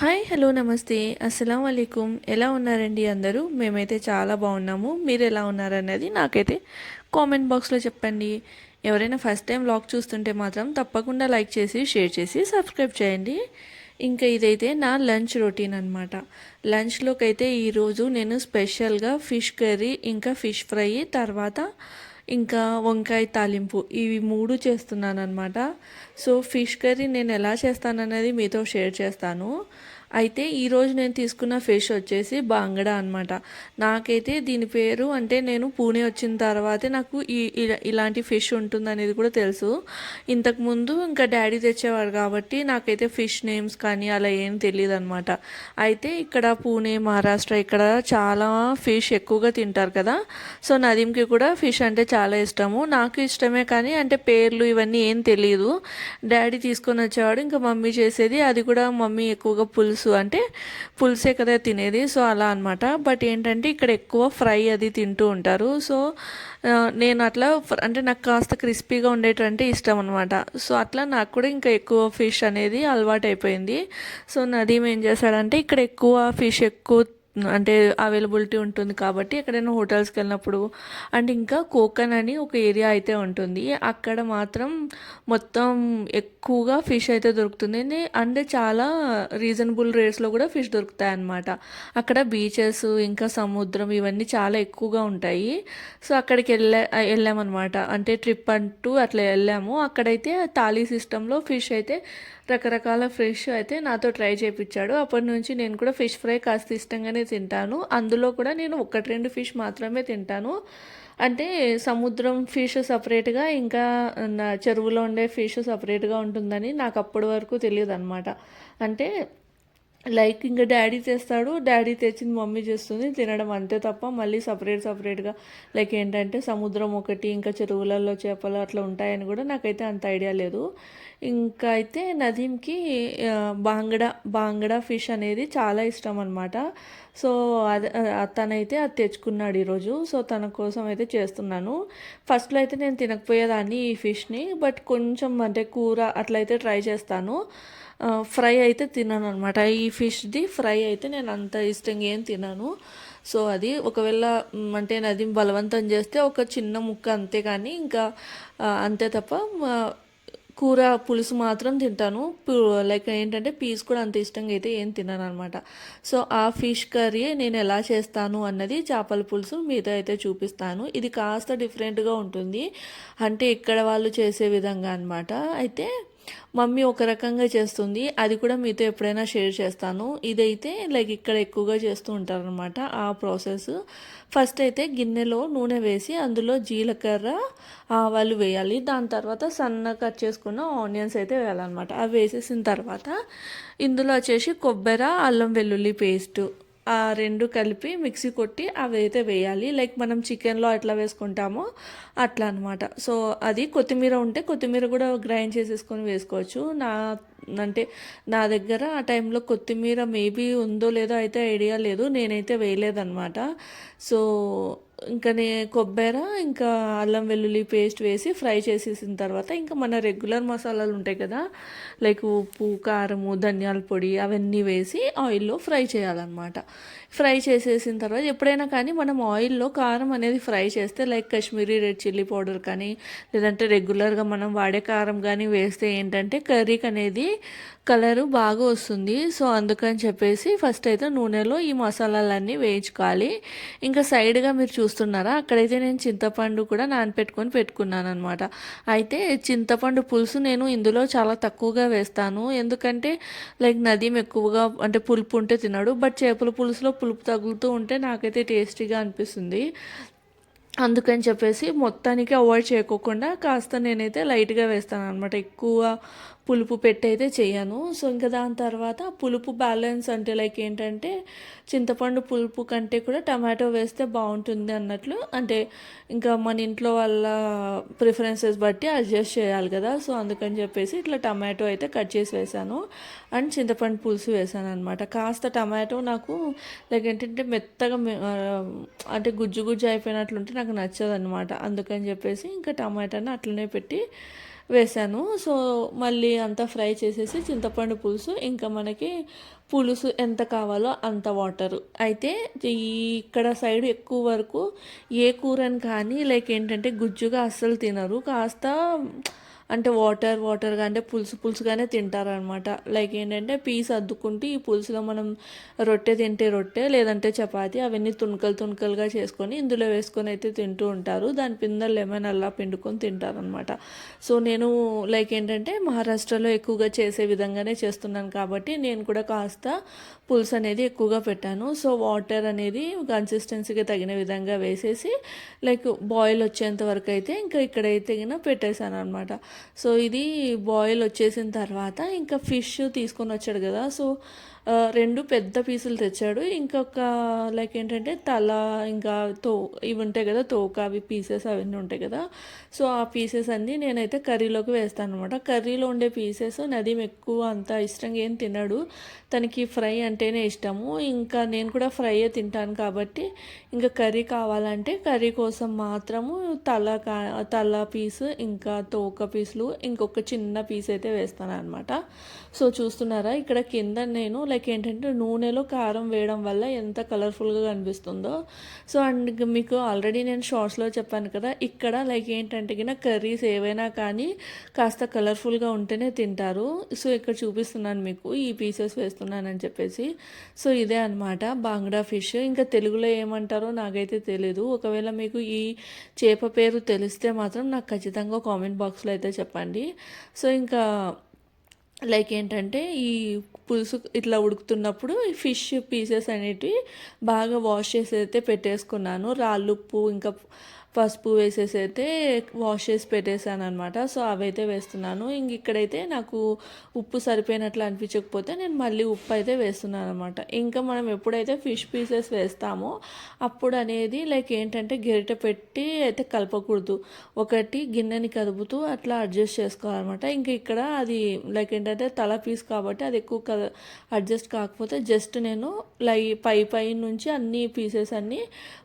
Hi hello నమస్తే. అస్సలం అయికుం ఎలా ఉన్నారండి అందరూ? మేమైతే చాలా బాగున్నాము. మీరు ఎలా ఉన్నారన్నది నాకైతే కామెంట్ బాక్స్లో చెప్పండి. ఎవరైనా ఫస్ట్ టైం వ్లాగ్ చూస్తుంటే మాత్రం తప్పకుండా లైక్ చేసి షేర్ చేసి సబ్స్క్రైబ్ చేయండి. ఇంకా ఇదైతే నా లంచ్ రొటీన్ అనమాట లంచ్లోకి అయితే ఈరోజు నేను స్పెషల్గా ఫిష్ కర్రీ ఇంకా ఫిష్ ఫ్రై తర్వాత ఇంకా వంకాయ తాలింపు. ఇవి మూడు చేస్తున్నాను అనమాట సో ఫిష్ కర్రీ నేను ఎలా చేస్తాననేది మీతో షేర్ చేస్తాను. అయితే ఈరోజు నేను తీసుకున్న ఫిష్ వచ్చేసి బాంగడా అనమాట నాకైతే దీని పేరు అంటే నేను పూణే వచ్చిన తర్వాతే నాకు ఈ ఇలాంటి ఫిష్ ఉంటుందనేది కూడా తెలుసు. ఇంతకుముందు ఇంకా డాడీ తెచ్చేవాడు కాబట్టి నాకైతే ఫిష్ నేమ్స్ కానీ అలా ఏం తెలియదు అనమాట అయితే ఇక్కడ పూణే మహారాష్ట్ర ఇక్కడ చాలా ఫిష్ ఎక్కువగా తింటారు కదా. సో నదీంకి కూడా ఫిష్ అంటే చాలా ఇష్టము. నాకు ఇష్టమే కానీ అంటే పేర్లు ఇవన్నీ ఏం తెలియదు డాడీ తీసుకొని వచ్చేవాడు ఇంకా మమ్మీ చేసేది అది కూడా మమ్మీ ఎక్కువగా పులుసు పులుసు అంటే పులుసే కదా తినేది. సో అలా అనమాట బట్ ఏంటంటే ఇక్కడ ఎక్కువ ఫ్రై అది తింటూ ఉంటారు. సో నేను అట్లా అంటే నాకు కాస్త క్రిస్పీగా ఉండేటంటే ఇష్టం అనమాట సో అట్లా నాకు కూడా ఇంకా ఎక్కువ ఫిష్ అనేది అలవాటు అయిపోయింది సో నదీం ఏం చేశాడంటే ఇక్కడ ఎక్కువ ఫిష్ ఎక్కువ అంటే అవైలబిలిటీ ఉంటుంది కాబట్టి ఎక్కడైనా హోటల్స్కి వెళ్ళినప్పుడు అండ్ ఇంకా కోకన్ అని ఒక ఏరియా అయితే ఉంటుంది. అక్కడ మాత్రం మొత్తం ఎక్కువగా ఫిష్ అయితే దొరుకుతుంది. అండ్ చాలా రీజనబుల్ రేట్స్లో కూడా ఫిష్ దొరుకుతాయి అన్నమాట. అక్కడ బీచెస్ ఇంకా సముద్రం ఇవన్నీ చాలా ఎక్కువగా ఉంటాయి. సో అక్కడికి వెళ్ళా వెళ్ళామన్నమాట. అంటే ట్రిప్ అంటూ అట్లా వెళ్ళాము. అక్కడైతే తాళీ సిస్టంలో ఫిష్ అయితే రకరకాల ఫిష్ అయితే నాతో ట్రై చేయించాడు అప్పటి నుంచి నేను కూడా ఫిష్ ఫ్రై కాస్త ఇష్టంగానే తింటాను. అందులో కూడా నేను ఒకటి రెండు ఫిష్ మాత్రమే తింటాను. అంటే సముద్రం ఫిష్ సపరేట్గా ఇంకా చెరువులో ఉండే ఫిష్ సపరేట్గా ఉంటుందని నాకు అప్పటి వరకు తెలియదు అనమాట అంటే లైక్ ఇంకా డాడీ చేస్తాడు. డాడీ తెచ్చింది మమ్మీ చేస్తుంది. తినడం అంతే తప్ప మళ్ళీ సపరేట్ సపరేట్గా లైక్ ఏంటంటే సముద్రం ఒకటి ఇంకా చెరువులలో చేపలు అట్లా ఉంటాయని కూడా నాకైతే అంత ఐడియా లేదు. ఇంకా అయితే నదీంకి బాంగడా బాంగడా ఫిష్ అనేది చాలా ఇష్టం అనమాట సో అది తనైతే అది తెచ్చుకున్నాడు ఈరోజు. సో తన కోసం అయితే చేస్తున్నాను. ఫస్ట్లో అయితే నేను తినకపోయేదాన్ని ఈ ఫిష్ని బట్ కొంచెం అంటే కూర అట్లయితే ట్రై చేస్తాను. ఫ్రై అయితే తిన్నాను అనమాట ఈ ఫిష్ది ఫ్రై అయితే నేను అంత ఇష్టంగా ఏం తిన్నాను సో అది ఒకవేళ అంటే నది బలవంతం చేస్తే ఒక చిన్న ముక్క అంతే కానీ ఇంకా అంతే తప్ప కూర పులుసు మాత్రం తింటాను. లైక్ ఏంటంటే పీస్ కూడా అంత ఇష్టంగా అయితే ఏం తిన్నాను అనమాట సో ఆ ఫిష్ కర్రీ నేను ఎలా చేస్తాను అన్నది చేపల పులుసు మీతో అయితే చూపిస్తాను. ఇది కాస్త డిఫరెంట్గా ఉంటుంది. అంటే ఇక్కడ వాళ్ళు చేసే విధంగా అనమాట అయితే మమ్మీ ఒక రకంగా చేస్తుంది. అది కూడా మీతో ఎప్పుడైనా షేర్ చేస్తాను. ఇదైతే లైక్ ఇక్కడ ఎక్కువగా చేస్తూ ఉంటారనమాట ఆ ప్రాసెస్. ఫస్ట్ అయితే గిన్నెలో నూనె వేసి అందులో జీలకర్ర ఆవాలు వేయాలి. దాని తర్వాత సన్న కట్ చేసుకున్న ఆనియన్స్ అయితే వేయాలన్నమాట. అవి వేసేసిన తర్వాత ఇందులో వచ్చేసి కొబ్బరి అల్లం వెల్లుల్లి పేస్టు. ఆ రెండు కలిపి మిక్సీ కొట్టి అవి అయితే వేయాలి. లైక్ మనం చికెన్లో ఎట్లా వేసుకుంటామో అట్లా అనమాట సో అది కొత్తిమీర ఉంటే కొత్తిమీర కూడా గ్రైండ్ చేసేసుకొని వేసుకోవచ్చు. నా అంటే నా దగ్గర ఆ టైంలో కొత్తిమీర మేబీ ఉందో లేదో అయితే ఐడియా లేదు. నేనైతే వేయలేదన్నమాట. సో ఇంకా నే కొబ్బరి ఇంకా అల్లం వెల్లుల్లి పేస్ట్ వేసి ఫ్రై చేసేసిన తర్వాత ఇంకా మన రెగ్యులర్ మసాలాలు ఉంటాయి కదా లైక్ ఉప్పు కారము ధనియాల పొడి అవన్నీ వేసి ఆయిల్లో ఫ్రై చేయాలన్నమాట. ఫ్రై చేసేసిన తర్వాత ఎప్పుడైనా కానీ మనం ఆయిల్లో కారం అనేది ఫ్రై చేస్తే like Kashmiri red chilli powder కానీ లేదంటే రెగ్యులర్గా మనం వాడే కారం కానీ వేస్తే ఏంటంటే కర్రీకి అనేది కలరు బాగా వస్తుంది. సో అందుకని చెప్పేసి ఫస్ట్ అయితే నూనెలో ఈ మసాలాలన్నీ వేయించుకోవాలి. ఇంకా సైడ్గా మీరు చూస్తున్నారా? అక్కడైతే నేను చింతపండు కూడా నానపెట్టుకొని పెట్టుకున్నాను అనమాట అయితే చింతపండు పులుసు నేను ఇందులో చాలా తక్కువగా వేస్తాను. ఎందుకంటే లైక్ నదీం ఎక్కువగా అంటే పులుపు ఉంటే తినడు. బట్ చేపల పులుసులో పులుపు తగులుతూ ఉంటే నాకైతే టేస్టీగా అనిపిస్తుంది. అందుకని చెప్పేసి మొత్తానికి అవాయిడ్ చేయకోకుండా కాస్త నేనైతే లైట్గా వేస్తాను అనమాట ఎక్కువ పులుపు పెట్టయితే చేయను. సో ఇంకా దాని తర్వాత పులుపు బ్యాలెన్స్ అంటే లైక్ ఏంటంటే చింతపండు పులుపు కంటే కూడా టమాటో వేస్తే బాగుంటుంది అన్నట్లు. అంటే ఇంకా మన ఇంట్లో వాళ్ళ ప్రిఫరెన్సెస్ బట్టి అడ్జస్ట్ చేయాలి కదా. సో అందుకని చెప్పేసి ఇట్లా టమాటో అయితే కట్ చేసి వేసాను. అండ్ చింతపండు పులుసు వేసాను అనమాట కాస్త టమాటో నాకు లైక్ ఏంటంటే మెత్తగా అంటే గుజ్జు గుజ్జు అయిపోయినట్లుంటే నాకు నచ్చదు అనమాట అందుకని చెప్పేసి ఇంకా టమాటాని అట్లనే పెట్టి వేసాను. సో మళ్ళీ అంతా ఫ్రై చేసేసి చింతపండు పులుసు ఇంకా మనకి పులుసు ఎంత కావాలో అంత వాటర్. అయితే ఈ ఇక్కడ సైడ్ ఎక్కువ వరకు ఏ కూరని కానీ లైక్ ఏంటంటే గుజ్జుగా అస్సలు తినరు. కాస్త అంటే వాటర్ వాటర్గా అంటే పులుసు పులుసుగానే తింటారనమాట లైక్ ఏంటంటే పీస్ అద్దుకుంటే ఈ పులుసులో మనం రొట్టె తింటే రొట్టె లేదంటే చపాతి అవన్నీ తుణుకలు తుణుకలుగా చేసుకొని ఇందులో వేసుకొని అయితే తింటూ ఉంటారు. దాని కింద లెమన్ అలా పిండుకొని తింటారనమాట సో నేను లైక్ ఏంటంటే మహారాష్ట్రలో ఎక్కువగా చేసే విధంగానే చేస్తున్నాను కాబట్టి నేను కూడా కాస్త పులుసు అనేది ఎక్కువగా పెట్టాను. సో వాటర్ అనేది కన్సిస్టెన్సీకి తగిన విధంగా వేసేసి లైక్ బాయిల్ వచ్చేంత వరకు అయితే ఇంకా ఇక్కడైతే గిన పెట్టేశాను అనమాట సో ఇది బాయిల్ వచ్చేసిన తర్వాత ఇంకా ఫిష్ తీసుకొని వచ్చాడు కదా సో రెండు పెద్ద పీసులు తెచ్చాడు. ఇంకొక లైక్ ఏంటంటే తల ఇంకా తో ఇవి ఉంటాయి కదా తోక అవి పీసెస్ అవన్నీ ఉంటాయి కదా. సో ఆ పీసెస్ అన్నీ నేనైతే కర్రీలోకి వేస్తాను అనమాట కర్రీలో ఉండే పీసెస్ నదీం ఎక్కువ అంత ఇష్టంగా ఏం తినడు. తనకి ఫ్రై అంటేనే ఇష్టము. ఇంకా నేను కూడా ఫ్రైయే తింటాను కాబట్టి ఇంకా కర్రీ కావాలంటే కర్రీ కోసం మాత్రము తల కా తల పీస్ ఇంకా తోక పీసులు ఇంకొక చిన్న పీస్ అయితే వేస్తాను అనమాట సో చూస్తున్నారా? ఇక్కడ కింద నేను లైక్ ఏంటంటే నూనెలో కారం వేయడం వల్ల ఎంత కలర్ఫుల్గా కనిపిస్తుందో. సో అండ్ మీకు ఆల్రెడీ నేను షార్ట్స్లో చెప్పాను కదా ఇక్కడ లైక్ ఏంటంటే కింద కర్రీస్ ఏవైనా కానీ కాస్త కలర్ఫుల్గా ఉంటేనే తింటారు. సో ఇక్కడ చూపిస్తున్నాను మీకు ఈ పీసెస్ వేస్తున్నానని చెప్పేసి. సో ఇదే అనమాట బాంగ్డా ఫిష్. ఇంకా తెలుగులో ఏమంటారో నాకైతే తెలీదు. ఒకవేళ మీకు ఈ చేప పేరు తెలిస్తే మాత్రం నాకు ఖచ్చితంగా కామెంట్ బాక్స్లో అయితే చెప్పండి. సో ఇంకా లైక్ ఏంటంటే ఈ పులుసు ఇట్లా ఉడుకుతున్నప్పుడు ఈ ఫిష్ పీసెస్ అనేటివి బాగా వాష్ చేసి అయితే పెట్టేసుకున్నాను. రాళ్ళుప్పు ఇంకా పసుపు వేసేసి అయితే వాష్ చేసి పెట్టేశాను అనమాట సో అవైతే వేస్తున్నాను. ఇంక ఇక్కడైతే నాకు ఉప్పు సరిపోయినట్లు అనిపించకపోతే నేను మళ్ళీ ఉప్పు అయితే వేస్తున్నాను అనమాట ఇంకా మనం ఎప్పుడైతే ఫిష్ పీసెస్ వేస్తామో అప్పుడు అనేది లైక్ ఏంటంటే గెరిట పెట్టి అయితే కలపకూడదు. ఒకటి గిన్నెని కదుపుతూ అట్లా అడ్జస్ట్ చేసుకోవాలన్నమాట. ఇంకా ఇక్కడ అది లైక్ ఏంటంటే తల పీస్ కాబట్టి అది ఎక్కువ కద అడ్జస్ట్ కాకపోతే జస్ట్ నేను లై పై పై నుంచి అన్ని పీసెస్ అన్నీ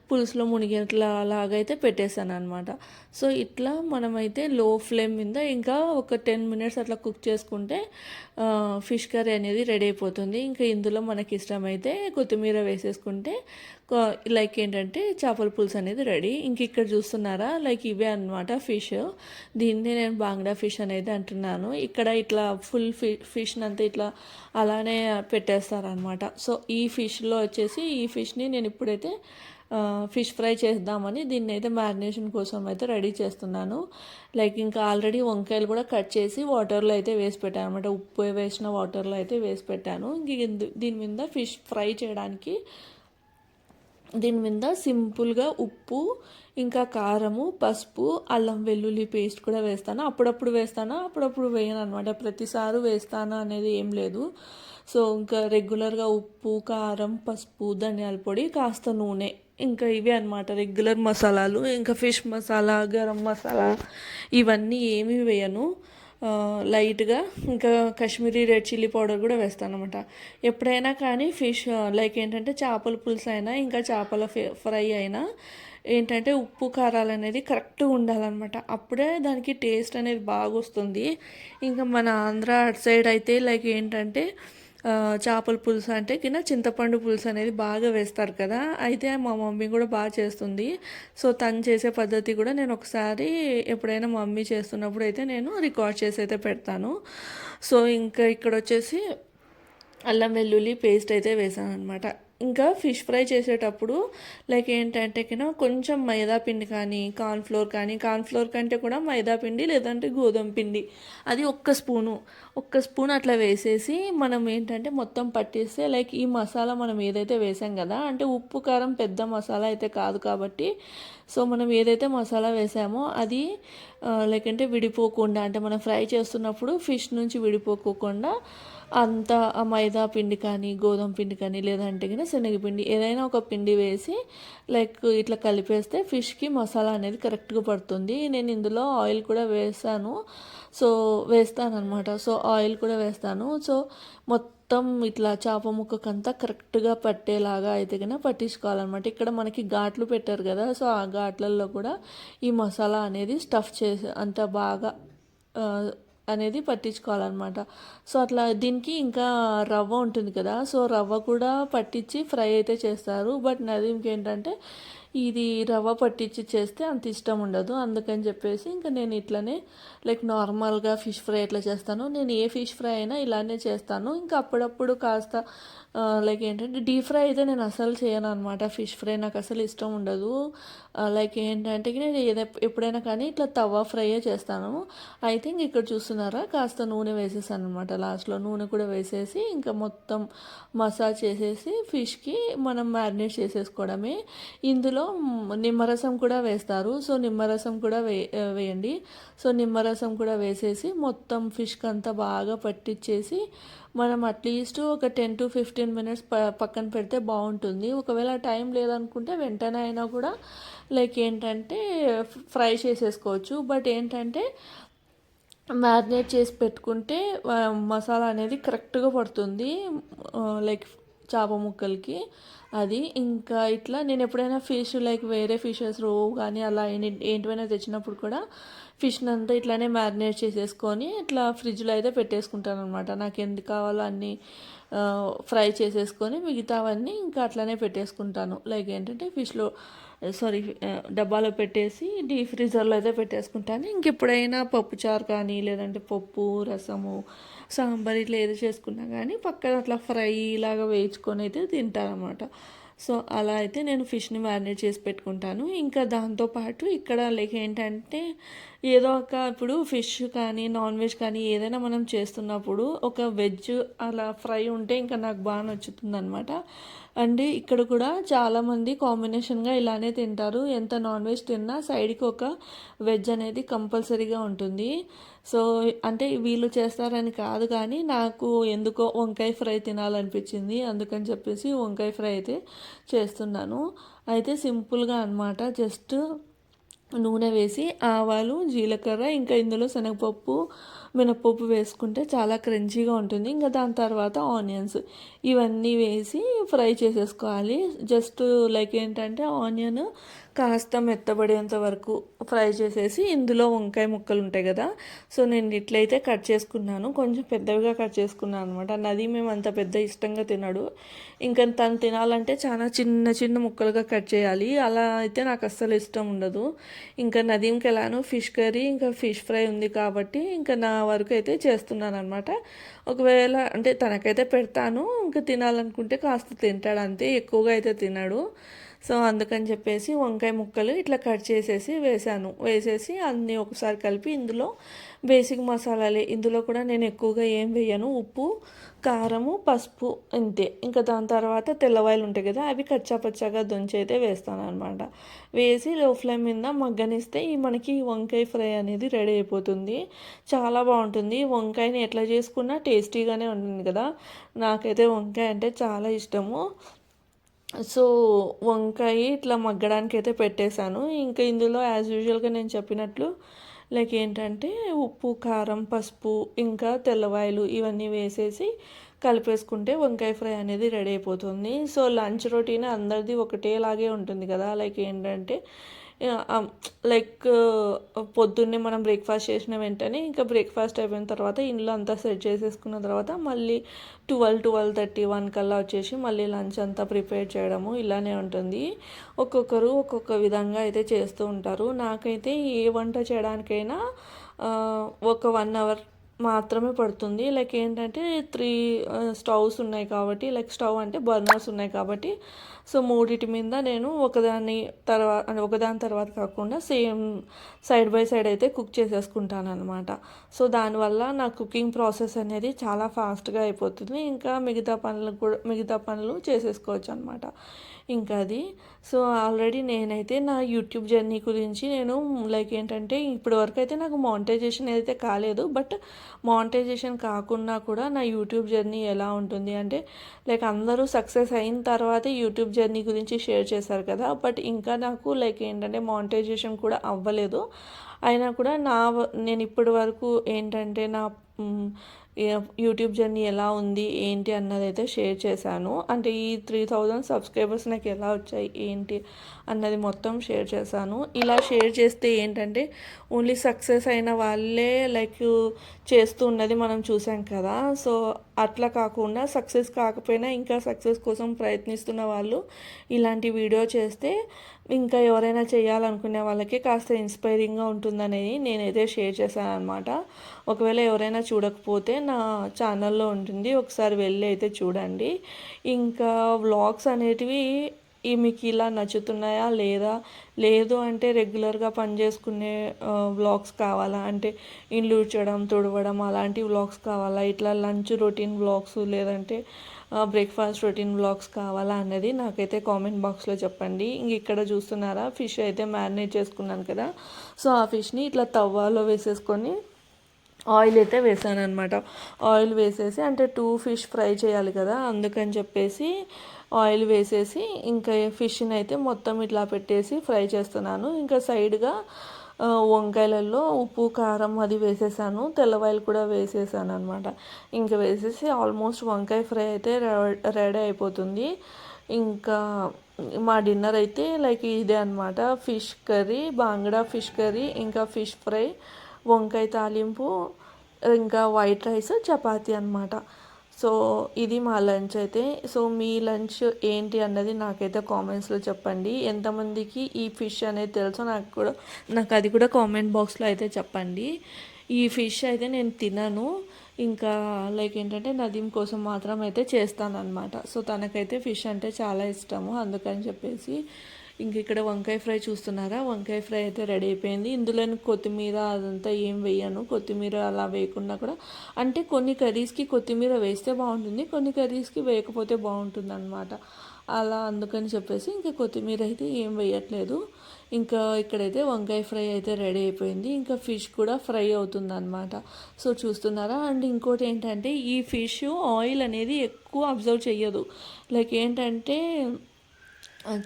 పులుసులో మునిగేట్లా అలాగైతే పెట్టేశాను అనమాట సో ఇట్లా మనమైతే లో ఫ్లేమ్ మీద ఇంకా ఒక టెన్ మినిట్స్ అట్లా కుక్ చేసుకుంటే ఫిష్ కర్రీ అనేది రెడీ అయిపోతుంది. ఇంకా ఇందులో మనకి ఇష్టమైతే కొత్తిమీర వేసేసుకుంటే లైక్ ఏంటంటే చేపల పులుసు అనేది రెడీ. ఇంక ఇక్కడ చూస్తున్నారా లైక్ ఇవే అనమాట ఫిష్. దీన్ని నేను బాంగ్డా ఫిష్ అనేది అంటున్నాను. ఇక్కడ ఇట్లా ఫుల్ ఫి ఫిష్ని అంతా ఇట్లా అలానే పెట్టేస్తారనమాట సో ఈ ఫిష్లో వచ్చేసి ఈ ఫిష్ని నేను ఇప్పుడైతే ఫిష్ ఫ్రై చేద్దామని దీన్ని అయితే మ్యారినేషన్ కోసం అయితే రెడీ చేస్తున్నాను. లైక్ ఇంకా ఆల్రెడీ వంకాయలు కూడా కట్ చేసి వాటర్లో అయితే వేసి పెట్టాను అనమాట ఉప్పు వేసిన వాటర్లో అయితే వేసి పెట్టాను. దీని మీద ఫిష్ ఫ్రై చేయడానికి దీని మీద సింపుల్గా ఉప్పు ఇంకా కారము పసుపు అల్లం వెల్లుల్లి పేస్ట్ కూడా వేస్తాను. అప్పుడప్పుడు వేస్తాను? అప్పుడప్పుడు వేయను అనమాట ప్రతిసారి వేస్తాను అనేది ఏం లేదు. సో ఇంకా రెగ్యులర్గా ఉప్పు కారం పసుపు ధనియాల పొడి కాస్త నూనె ఇంకా ఇవే అనమాట రెగ్యులర్ మసాలాలు ఇంకా ఫిష్ మసాలా గరం మసాలా ఇవన్నీ ఏమీ వేయను. లైట్గా ఇంకా కాశ్మీరీ రెడ్ చిల్లీ పౌడర్ కూడా వేస్తాను అనమాట ఎప్పుడైనా కానీ ఫిష్ లైక్ ఏంటంటే చేపల పులుసు అయినా ఇంకా చేపల ఫ్రై అయినా ఏంటంటే ఉప్పు కారాలు అనేది కరెక్ట్గా ఉండాలన్నమాట. అప్పుడే దానికి టేస్ట్ అనేది బాగా వస్తుంది. ఇంకా మన ఆంధ్ర అటు సైడ్ అయితే లైక్ ఏంటంటే చేపల పులుసు అంటే కింద చింతపండు పులుసు అనేది బాగా వేస్తారు కదా. అయితే మా మమ్మీ కూడా బాగా చేస్తుంది. సో తను చేసే పద్ధతి కూడా నేను ఒకసారి ఎప్పుడైనా మా మమ్మీ చేస్తున్నప్పుడు అయితే నేను రికార్డ్ చేసి అయితే పెడతాను. సో ఇంకా ఇక్కడ వచ్చేసి అల్లం వెల్లుల్లి పేస్ట్ అయితే వేసాను అనమాట ఇంకా ఫిష్ ఫ్రై చేసేటప్పుడు లైక్ ఏంటంటే కింద కొంచెం మైదా పిండి కానీ కార్న్ఫ్లోర్ కానీ కార్న్ఫ్లోర్ కంటే కూడా మైదా పిండి లేదంటే గోధుమ పిండి. అది ఒక్క స్పూను. ఒక్క స్పూన్ అట్లా వేసేసి మనం ఏంటంటే మొత్తం పట్టేస్తే లైక్ ఈ మసాలా మనం ఏదైతే వేసాం కదా అంటే ఉప్పు కారం పెద్ద మసాలా అయితే కాదు కాబట్టి సో మనం ఏదైతే మసాలా వేసామో అది లైక్ లేకంటే విడిపోకుండా అంటే మనం ఫ్రై చేస్తున్నప్పుడు ఫిష్ నుంచి విడిపోకోకుండా అంతా ఆ మైదా పిండి కానీ గోధుమ పిండి కానీ లేదంటే కానీ శనగపిండి ఏదైనా ఒక పిండి వేసి లైక్ ఇట్లా కలిపేస్తే ఫిష్కి మసాలా అనేది కరెక్ట్గా పడుతుంది. నేను ఇందులో ఆయిల్ కూడా వేసాను. సో వేస్తాను అనమాట సో ఆయిల్ కూడా వేస్తాను. సో మొత్తం ఇట్లా చేప ముక్కకంతా కరెక్ట్గా పట్టేలాగా అయితే కనుక పట్టించుకోవాలన్నమాట. ఇక్కడ మనకి ఘాట్లు పెట్టారు కదా సో ఆ ఘాట్లలో కూడా ఈ మసాలా అనేది స్టఫ్ చేసి అంత బాగా అనేది పట్టించుకోవాలన్నమాట. సో అట్లా దీనికి ఇంకా రవ్వ ఉంటుంది కదా సో రవ్వ కూడా పట్టించి ఫ్రై అయితే చేస్తారు. బట్ నదీంకి ఏంటంటే ఇది రవ్వ పట్టించి చేస్తే అంత ఇష్టం ఉండదు. అందుకని చెప్పేసి ఇంకా నేను ఇట్లనే లైక్ నార్మల్గా ఫిష్ ఫ్రై ఎట్లా చేస్తాను నేను ఏ ఫిష్ ఫ్రై అయినా ఇలానే చేస్తాను. ఇంకా అప్పుడప్పుడు కాస్త లైక్ ఏంటంటే డీప్ ఫ్రై అయితే నేను అసలు చేయను అనమాట ఫిష్ ఫ్రై నాకు అసలు ఇష్టం ఉండదు. లైక్ ఏంటంటే నేను ఏదో ఎప్పుడైనా కానీ ఇట్లా తవా ఫ్రైయే చేస్తాను. ఐ థింక్ ఇక్కడ చూస్తున్నారా? కాస్త నూనె వేసేసాను అనమాట లాస్ట్లో నూనె కూడా వేసేసి ఇంకా మొత్తం మసాజ్ చేసేసి ఫిష్కి మనం మ్యారినేట్ చేసేసుకోవడమే. ఇందులో నిమ్మరసం కూడా వేస్తారు. సో నిమ్మరసం కూడా వే వేయండి. సో నిమ్మరసం కూడా వేసేసి మొత్తం ఫిష్కి అంతా బాగా పట్టించేసి మనం అట్లీస్ట్ ఒక టెన్ టు ఫిఫ్టీన్ మినిట్స్ ప పక్కన పెడితే బాగుంటుంది. ఒకవేళ టైం లేదనుకుంటే వెంటనే అయినా కూడా లైక్ ఏంటంటే ఫ్రై చేసేసుకోవచ్చు. బట్ ఏంటంటే మ్యారినేట్ చేసి పెట్టుకుంటే మసాలా అనేది కరెక్ట్గా పడుతుంది. లైక్ చేప ముక్కలకి. అది ఇంకా ఇట్లా నేను ఎప్పుడైనా ఫిష్ లైక్ వేరే ఫిషెస్ రో కానీ అలా ఏంటివైనా తెచ్చినప్పుడు కూడా ఫిష్ని అంతా ఇట్లానే మ్యారినేట్ చేసేసుకొని ఇట్లా ఫ్రిడ్జ్లో అయితే పెట్టేసుకుంటాను అనమాట నాకు ఎందుకు కావాలో అన్నీ ఫ్రై చేసేసుకొని మిగతావన్నీ ఇంకా అట్లనే పెట్టేసుకుంటాను. లైక్ ఏంటంటే ఫిష్లో సారీ డబ్బాలో పెట్టేసి డీ ఫ్రీజర్లో అయితే పెట్టేసుకుంటాను. ఇంకెప్పుడైనా పప్పుచారు కానీ లేదంటే పప్పు రసము సాంబార్ ఇట్లా ఏది చేసుకున్నా కానీ పక్కన అట్లా ఫ్రై లాగా వేయించుకొని అయితే తింటారనమాట సో అలా అయితే నేను ఫిష్ని మ్యారినేట్ చేసి పెట్టుకుంటాను. ఇంకా దాంతోపాటు ఇక్కడ లైక్ ఏంటంటే ఏదో ఒక ఇప్పుడు ఫిష్ కానీ నాన్ వెజ్ కానీ ఏదైనా మనం చేస్తున్నప్పుడు ఒక వెజ్ అలా ఫ్రై ఉంటే ఇంకా నాకు బాగా నచ్చుతుంది అనమాట అండ్ ఇక్కడ కూడా చాలామంది కాంబినేషన్గా ఇలానే తింటారు. ఎంత నాన్ వెజ్ తిన్నా సైడ్కి ఒక వెజ్ అనేది కంపల్సరీగా ఉంటుంది. సో అంటే వీళ్ళు చేస్తారని కాదు కానీ నాకు ఎందుకో వంకాయ ఫ్రై తినాలనిపించింది. అందుకని చెప్పేసి వంకాయ ఫ్రై అయితే చేస్తున్నాను. అయితే సింపుల్గా అనమాట జస్ట్ నూనె వేసి ఆవాలు జీలకర్ర ఇంకా ఇందులో శనగపప్పు మినపప్పు వేసుకుంటే చాలా క్రంచీగా ఉంటుంది. ఇంకా దాని తర్వాత ఆనియన్స్. ఇవన్నీ వేసి ఫ్రై చేసేసుకోవాలి. జస్ట్ లైక్ ఏంటంటే ఆనియన్ కాస్త మెత్తబడేంత వరకు ఫ్రై చేసేసి ఇందులో వంకాయ ముక్కలు ఉంటాయి కదా. సో నేను ఇట్లయితే కట్ చేసుకున్నాను. కొంచెం పెద్దవిగా కట్ చేసుకున్నాను అనమాట నది మేము అంత పెద్ద ఇష్టంగా తినడు. ఇంకా తను తినాలంటే చాలా చిన్న చిన్న ముక్కలుగా కట్ చేయాలి. అలా అయితే నాకు అస్సలు ఇష్టం ఉండదు. ఇంకా నదీంకి ఎలానో ఫిష్ కర్రీ ఇంకా ఫిష్ ఫ్రై ఉంది కాబట్టి ఇంకా నా వరకు అయితే చేస్తున్నాను అనమాట ఒకవేళ అంటే తనకైతే పెడతాను. ఇంకా తినాలనుకుంటే కాస్త తింటాడు అంతే. ఎక్కువగా అయితే తినడు. సో అందుకని చెప్పేసి వంకాయ ముక్కలు ఇట్లా కట్ చేసేసి వేసాను. వేసేసి అన్నీ ఒకసారి కలిపి ఇందులో బేసిక్ మసాలాలే. ఇందులో కూడా నేను ఎక్కువగా ఏం వేయను. ఉప్పు కారము పసుపు అంతే ఇంకా దాని తర్వాత తెల్లవాయలు ఉంటాయి కదా అవి కచ్చాపచ్చాగా పచ్చాగా అయితే వేస్తాను అనమాట వేసి లో ఫ్లేమ్ మీద మగ్గనిస్తే ఈ మనకి వంకాయ ఫ్రై అనేది రెడీ అయిపోతుంది. చాలా బాగుంటుంది. వంకాయని ఎట్లా చేసుకున్నా టేస్టీగానే ఉంటుంది కదా. నాకైతే వంకాయ అంటే చాలా ఇష్టము. సో వంకాయ ఇట్లా మగ్గడానికి అయితే పెట్టేశాను. ఇంకా ఇందులో యాజ్ యూజువల్గా నేను చెప్పినట్లు లైక్ ఏంటంటే ఉప్పు కారం పసుపు ఇంకా తెల్లవాయలు ఇవన్నీ వేసేసి కలిపేసుకుంటే వంకాయ ఫ్రై అనేది రెడీ అయిపోతుంది. సో లంచ్ రొటీన్ అందరిది ఒకటేలాగే ఉంటుంది కదా. లైక్ ఏంటంటే లైక్ um, uh, పొద్దున్నే మనం బ్రేక్ఫాస్ట్ చేసిన వెంటనే ఇంకా బ్రేక్ఫాస్ట్ అయిపోయిన తర్వాత ఇంట్లో అంతా సెట్ చేసేసుకున్న తర్వాత మళ్ళీ ట్వెల్వ్ ట్వెల్వ్ థర్టీ వన్ కల్లా వచ్చేసి మళ్ళీ లంచ్ అంతా ప్రిపేర్ చేయడము ఇలానే ఉంటుంది. ఒక్కొక్కరు ఒక్కొక్క విధంగా అయితే చేస్తూ ఉంటారు. నాకైతే ఏ వంట చేయడానికైనా uh, ఒక వన్ అవర్ మాత్రమే పడుతుంది. లైక్ ఏంటంటే త్రీ స్టవ్స్ ఉన్నాయి కాబట్టి లైక్ స్టవ్ అంటే బర్నర్స్ ఉన్నాయి కాబట్టి సో మూడిటి మీద నేను ఒకదాని తర్వాత ఒకదాని తర్వాత కాకుండా సేమ్ సైడ్ బై సైడ్ అయితే కుక్ చేసేసుకుంటాను అనమాట సో దానివల్ల నా కుకింగ్ ప్రాసెస్ అనేది చాలా ఫాస్ట్గా అయిపోతుంది. ఇంకా మిగతా పనులు కూడా మిగతా పనులు చేసేసుకోవచ్చు అనమాట ఇంకా అది సో ఆల్రెడీ నేనైతే నా యూట్యూబ్ జర్నీ గురించి నేను లైక్ ఏంటంటే ఇప్పటి వరకు అయితే నాకు మానిటైజేషన్ అయితే కాలేదు బట్ మానిటైజేషన్ కాకుండా కూడా నా యూట్యూబ్ జర్నీ ఎలా ఉంటుంది అంటే లైక్ అందరూ సక్సెస్ అయిన తర్వాతే యూట్యూబ్ జర్నీ గురించి షేర్ చేశారు కదా బట్ ఇంకా నాకు లైక్ ఏంటంటే మానిటైజేషన్ కూడా అవ్వలేదు. అయినా కూడా నా నేను ఇప్పటి వరకు ఏంటంటే నా యూట్యూబ్ జర్నీ ఎలా ఉంది ఏంటి అన్నది అయితే షేర్ చేశాను. అంటే ఈ త్రీ థౌజండ్ సబ్స్క్రైబర్స్ నాకు ఎలా వచ్చాయి ఏంటి అన్నది మొత్తం షేర్ చేశాను. ఇలా షేర్ చేస్తే ఏంటంటే ఓన్లీ సక్సెస్ అయిన వాళ్ళే లైక్ చేస్తూ ఉన్నది మనం చూసాం కదా. సో అట్లా కాకుండా సక్సెస్ కాకపోయినా ఇంకా సక్సెస్ కోసం ప్రయత్నిస్తున్న వాళ్ళు ఇలాంటి వీడియో చేస్తే ఇంకా ఎవరైనా చేయాలనుకునే వాళ్ళకి కాస్త ఇన్స్పైరింగ్గా ఉంటుందనేది నేనైతే షేర్ చేశాను అనమాట ఒకవేళ ఎవరైనా చూడకపోతే నా ఛానల్లో ఉంటుంది. ఒకసారి వెళ్ళి అయితే చూడండి. ఇంకా వ్లాగ్స్ అనేటివి మీకు ఇలా నచ్చుతున్నాయా లేదా? లేదు అంటే రెగ్యులర్గా పని చేసుకునే వ్లాగ్స్ కావాలా? అంటే ఇండ్లు ఉడ్చడం తుడవడం అలాంటి వ్లాగ్స్ కావాలా? ఇట్లా లంచ్ రొటీన్ వ్లాగ్స్ లేదంటే బ్రేక్ఫాస్ట్ రొటీన్ వ్లాగ్స్ కావాలా అన్నది నాకైతే కామెంట్ బాక్స్లో చెప్పండి. ఇంక ఇక్కడ చూస్తున్నారా? ఫిష్ అయితే మ్యారినేట్ చేసుకున్నాను కదా. సో ఆ ఫిష్ని ఇట్లా తవ్వాలో వేసేసుకొని ఆయిల్ అయితే వేసాను అనమాట ఆయిల్ వేసేసి అంటే టూ ఫిష్ ఫ్రై చేయాలి కదా అందుకని చెప్పేసి ఆయిల్ వేసేసి ఇంకా ఫిష్ని అయితే మొత్తం ఇట్లా పెట్టేసి ఫ్రై చేస్తున్నాను. ఇంకా సైడ్గా వంకాయలలో ఉప్పు కారం అది వేసేసాను. తెల్లవాయిలు కూడా వేసేసాను అనమాట ఇంకా వేసేసి ఆల్మోస్ట్ వంకాయ ఫ్రై అయితే రెడీ అయిపోతుంది. ఇంకా మా డిన్నర్ అయితే లైక్ ఇదే అనమాట fish curry bangda fish curry ఇంకా ఫిష్ ఫ్రై వంకాయ తాలింపు ఇంకా వైట్ రైస్ చపాతి అనమాట సో ఇది మా లంచ్ అయితే. సో మీ లంచ్ ఏంటి అన్నది నాకైతే కామెంట్స్లో చెప్పండి. ఎంతమందికి ఈ ఫిష్ అనేది తెలుసో నాకు కూడా నాకు అది కూడా కామెంట్ బాక్స్లో అయితే చెప్పండి. ఈ ఫిష్ అయితే నేను తినను. ఇంకా లైక్ ఏంటంటే నదీం కోసం మాత్రం అయితే చేస్తాను అనమాట సో తనకైతే ఫిష్ అంటే చాలా ఇష్టము. అందుకని చెప్పేసి ఇంక ఇక్కడ వంకాయ ఫ్రై చూస్తున్నారా? వంకాయ ఫ్రై అయితే రెడీ అయిపోయింది. ఇందులో కొత్తిమీర అదంతా ఏం వేయను. కొత్తిమీర అలా వేయకుండా కూడా అంటే కొన్ని కర్రీస్కి కొత్తిమీర వేస్తే బాగుంటుంది కొన్ని కర్రీస్కి వేయకపోతే బాగుంటుంది అనమాట అలా అందుకని చెప్పేసి ఇంకా కొత్తిమీర అయితే ఏం వేయట్లేదు. ఇంకా ఇక్కడైతే వంకాయ ఫ్రై అయితే రెడీ అయిపోయింది. ఇంకా ఫిష్ కూడా ఫ్రై అవుతుందనమాట సో చూస్తున్నారా? అండ్ ఇంకోటి ఏంటంటే ఈ ఫిష్ ఆయిల్ అనేది ఎక్కువ అబ్జర్వ్ చేయదు లైక్ ఏంటంటే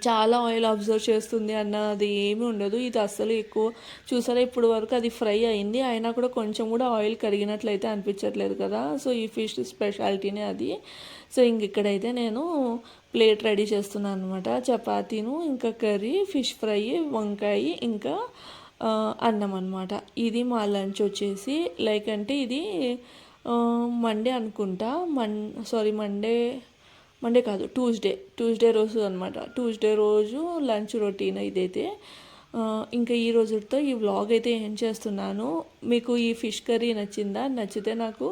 చాలా ఆయిల్ అబ్జర్వ్ చేస్తుంది అన్నది ఏమీ ఉండదు. ఇది అస్సలు ఎక్కువ చూసారా ఇప్పుడు వరకు అది ఫ్రై అయింది. అయినా కూడా కొంచెం కూడా ఆయిల్ కరిగినట్లయితే అనిపించట్లేదు కదా. సో ఈ ఫిష్ స్పెషాలిటీనే అది. సో ఇంక ఇక్కడైతే నేను ప్లేట్ రెడీ చేస్తున్నాను అనమాట చపాతీను ఇంకా కర్రీ ఫిష్ ఫ్రై వంకాయ ఇంకా అన్నం అనమాట ఇది మా లంచ్ వచ్చేసి. లైక్ అంటే ఇది మండే అనుకుంటా. మన్ సారీ మండే మండే కాదు ట్యూస్డే ట్యూస్డే రోజు అనమాట ట్యూస్డే రోజు లంచ్ రొటీన్ ఇదైతే. ఇంకా ఈ రోజుతో ఈ వ్లాగ్ అయితే ఏం చేస్తున్నాను? మీకు ఈ ఫిష్ కర్రీ నచ్చిందా? నచ్చితే నాకు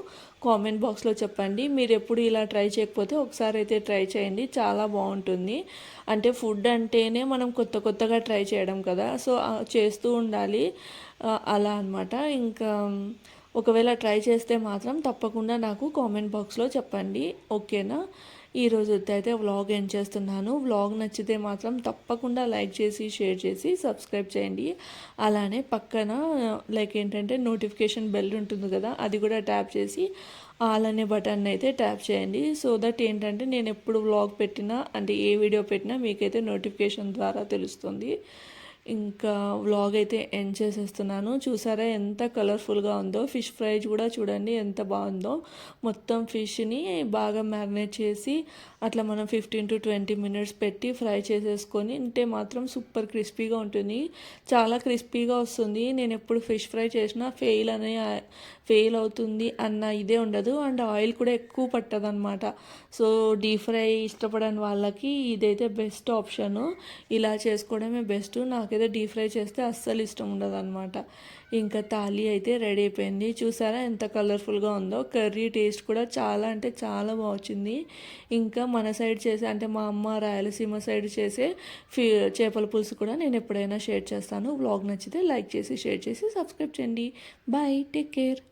కామెంట్ బాక్స్లో చెప్పండి. మీరు ఎప్పుడు ఇలా ట్రై చేయకపోతే ఒకసారి అయితే ట్రై చేయండి. చాలా బాగుంటుంది. అంటే ఫుడ్ అంటేనే మనం కొత్త కొత్తగా ట్రై చేయడం కదా. సో చేస్తూ ఉండాలి. అలా అనమాట ఇంకా ఒకవేళ ట్రై చేస్తే మాత్రం తప్పకుండా నాకు కామెంట్ బాక్స్లో చెప్పండి. ఓకేనా? ఈరోజు అయితే వ్లాగ్ ఏం చేస్తున్నాను? వ్లాగ్ నచ్చితే మాత్రం తప్పకుండా లైక్ చేసి షేర్ చేసి సబ్స్క్రైబ్ చేయండి. అలానే పక్కన లైక్ ఏంటంటే నోటిఫికేషన్ బెల్ ఉంటుంది కదా అది కూడా ట్యాప్ చేసి ఆల్ అనే బటన్ అయితే ట్యాప్ చేయండి. సో దట్ ఏంటంటే నేను ఎప్పుడు వ్లాగ్ పెట్టినా అంటే ఏ వీడియో పెట్టినా మీకైతే నోటిఫికేషన్ ద్వారా తెలుస్తుంది. ఇంకా వ్లాగ్ అయితే ఎండ్ చేసేస్తున్నాను. చూసారా ఎంత కలర్ఫుల్గా ఉందో. ఫిష్ ఫ్రై కూడా చూడండి ఎంత బాగుందో. మొత్తం ఫిష్ని బాగా మ్యారినేట్ చేసి అట్లా మనం ఫిఫ్టీన్ టు ట్వంటీ మినిట్స్ పెట్టి ఫ్రై చేసేసుకొని ఉంటే మాత్రం సూపర్ క్రిస్పీగా ఉంటుంది. చాలా క్రిస్పీగా వస్తుంది. నేను ఎప్పుడు ఫిష్ ఫ్రై చేసినా ఫెయిల్ అనే ఫెయిల్ అవుతుంది అన్న ఇదే ఉండదు. అండ్ ఆయిల్ కూడా ఎక్కువ పట్టదు అనమాట సో డీప్ ఫ్రై ఇష్టపడని వాళ్ళకి ఇదైతే బెస్ట్ ఆప్షను ఇలా చేసుకోవడమే బెస్ట్ నాకు నాకైతే డీప్ ఫ్రై చేస్తే అస్సలు ఇష్టం ఉండదు అనమాట ఇంకా తాలి అయితే రెడీ అయిపోయింది. చూసారా ఎంత కలర్ఫుల్గా ఉందో. కర్రీ టేస్ట్ కూడా చాలా అంటే చాలా బాగుంది ఇంకా మన సైడ్ చేసే అంటే మా అమ్మ రాయలసీమ సైడ్ చేసే ఫీ చేపల పులుసు కూడా నేను ఎప్పుడైనా షేర్ చేస్తాను. బ్లాగ్ నచ్చితే లైక్ చేసి షేర్ చేసి సబ్స్క్రైబ్ చేయండి. Bye take care.